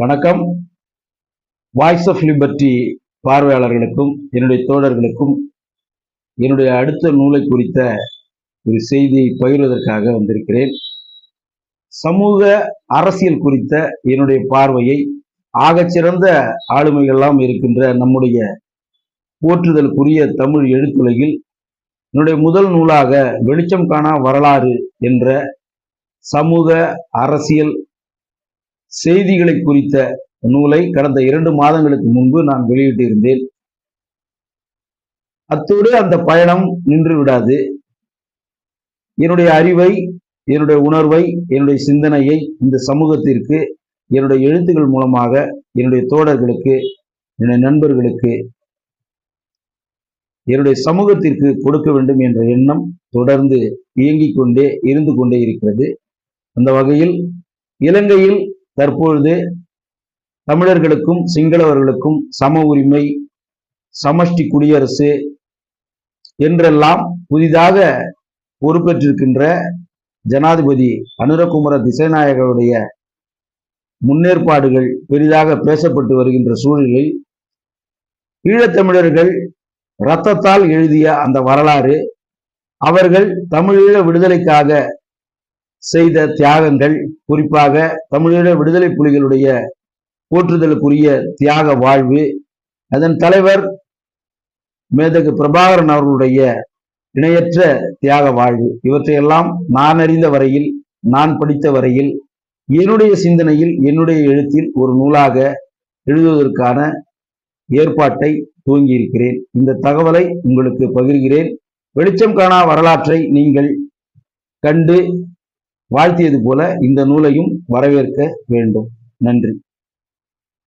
வணக்கம். Voice of liberty பார்வையாளர்களுக்கும் என்னுடைய தோழர்களுக்கும் என்னுடைய அடுத்த நூலை குறித்த ஒரு செய்தியை பகிர்வதற்காக வந்திருக்கிறேன். சமூக அரசியல் குறித்த என்னுடைய பார்வையை ஆகச்சிறந்த ஆளுமைகள்லாம் இருக்கின்ற நம்முடைய போற்றுதலுக்குரிய தமிழ் எழுத்துலகில் என்னுடைய முதல் நூலாக வெளிச்சம் காணா வரலாறு என்ற சமூக அரசியல் செய்திகளை குறித்த நூலை கடந்த இரண்டு மாதங்களுக்கு முன்பு நான் வெளியிட்டிருந்தேன். அத்தோடு அந்த பயணம் நின்று விடாது. என்னுடைய அறிவை என்னுடைய உணர்வை என்னுடைய சிந்தனையை இந்த சமூகத்திற்கு என்னுடைய எழுத்துக்கள் மூலமாக என்னுடைய தோழர்களுக்கு என்னுடைய நண்பர்களுக்கு என்னுடைய சமூகத்திற்கு கொடுக்க வேண்டும் என்ற எண்ணம் தொடர்ந்து இயங்கிக் கொண்டே இருந்து கொண்டே இருக்கிறது. அந்த வகையில் இலங்கையில் தற்பொழுது தமிழர்களுக்கும் சிங்களவர்களுக்கும் சம உரிமை சமஷ்டி குடியரசு என்றெல்லாம் புதிதாக பொறுப்பேற்றிருக்கின்ற ஜனாதிபதி அனுரகுமர திசைநாயகருடைய முன்னேற்பாடுகள் பெரிதாக பேசப்பட்டு வருகின்ற சூழலில் ஈழத்தமிழர்கள் இரத்தத்தால் எழுதிய அந்த வரலாறு அவர்கள் தமிழீழ விடுதலைக்காக செய்த தியாகங்கள் குறிப்பாக தமிழீழ விடுதலை புலிகளுடைய போற்றுதலுக்குரிய தியாக வாழ்வு அதன் தலைவர் மேதகு பிரபாகரன் அவர்களுடைய இணையற்ற தியாக வாழ்வு. இவற்றையெல்லாம் நான் அறிந்த வரையில் நான் படித்த வரையில் என்னுடைய சிந்தனையில் என்னுடைய எழுத்தில் ஒரு நூலாக எழுதுவதற்கான ஏற்பாட்டை துவங்கியிருக்கிறேன் இந்த தகவலை உங்களுக்கு பகிர்கிறேன். வெளிச்சம் காணா வரலாற்றை நீங்கள் கண்டு வாழ்த்தியது போல இந்த நூலையும் வரவேற்க வேண்டும். நன்றி.